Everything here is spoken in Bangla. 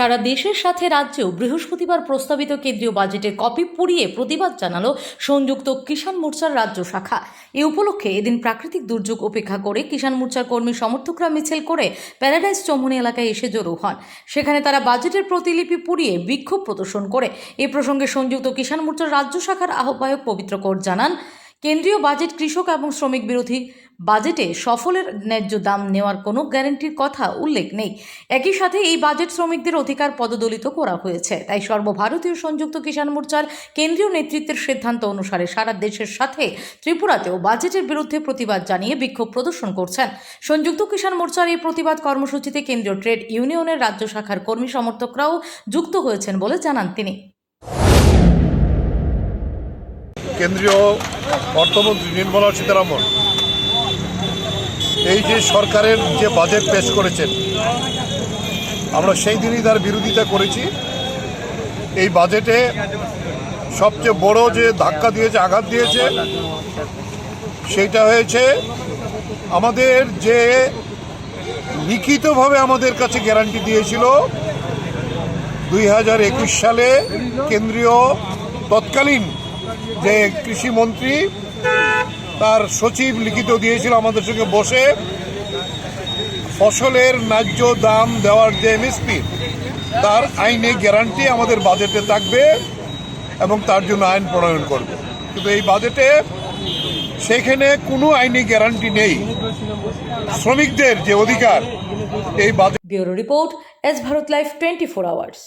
সারা দেশের সাথে রাজ্যেও বৃহস্পতিবার প্রস্তাবিত কেন্দ্রীয় বাজেটের কপি পুড়িয়ে প্রতিবাদ জানালো সংযুক্ত কিষাণ মোর্চার রাজ্য শাখা। এ উপলক্ষে এদিন প্রাকৃতিক দুর্যোগ উপেক্ষা করে কিষাণ মোর্চার কর্মী সমর্থকরা মিছিল করে প্যারাডাইস চৌমুনি এলাকায় এসে জড়ো হন। সেখানে তারা বাজেটের প্রতিলিপি পুড়িয়ে বিক্ষোভ প্রদর্শন করে। এ প্রসঙ্গে সংযুক্ত কিষাণ মোর্চার রাজ্য শাখার আহ্বায়ক পবিত্র কর জানান, কেন্দ্রীয় বাজেট কৃষক এবং শ্রমিক বিরোধী বাজেটে সফলের ন্যায্য দাম নেওয়ার কোনো গ্যারান্টির কথা উল্লেখ নেই। একই সাথে এই বাজেট শ্রমিকদের অধিকার পদদলিত করা হয়েছে। তাই সর্বভারতীয় সংযুক্ত কিষাণ মোর্চার কেন্দ্রীয় নেতৃত্বের সিদ্ধান্ত অনুসারে সারা দেশের সাথে ত্রিপুরাতেও বাজেটের বিরুদ্ধে প্রতিবাদ জানিয়ে বিক্ষোভ প্রদর্শন করছেন। সংযুক্ত কিষাণ মোর্চার এই প্রতিবাদ কর্মসূচিতে কেন্দ্রীয় ট্রেড ইউনিয়নের রাজ্য শাখার কর্মী সমর্থকরাও যুক্ত হয়েছেন বলে জানান তিনি। কেন্দ্রীয় অর্থমন্ত্রী নির্মলা সীতারামন এই যে সরকারের যে বাজেট পেশ করেছেন, আমরা সেই দিনই তার বিরোধিতা করেছি। এই বাজেটে সবচেয়ে বড় যে ধাক্কা দিয়েছে, আঘাত দিয়েছে, সেইটা হয়েছে আমাদের যে লিখিতভাবে আমাদের কাছে গ্যারান্টি দিয়েছিল, দুই হাজার একুশ সালে কেন্দ্রীয় তৎকালীন যে কৃষিমন্ত্রী তার সচিব লিখিত দিয়েছিল আমাদের সঙ্গে বসে ফসলের ন্যায্য দাম দেওয়ার যে এমএসপি তার আইনে গ্যারান্টি আমাদের বাজেটে থাকবে এবং তার জন্য আইন প্রণয়ন করবে। কিন্তু এই বাজেটে সেখানে কোনো আইনি গ্যারান্টি নেই। শ্রমিকদের যে অধিকার, এই budget report, S Bharat life twenty four hours.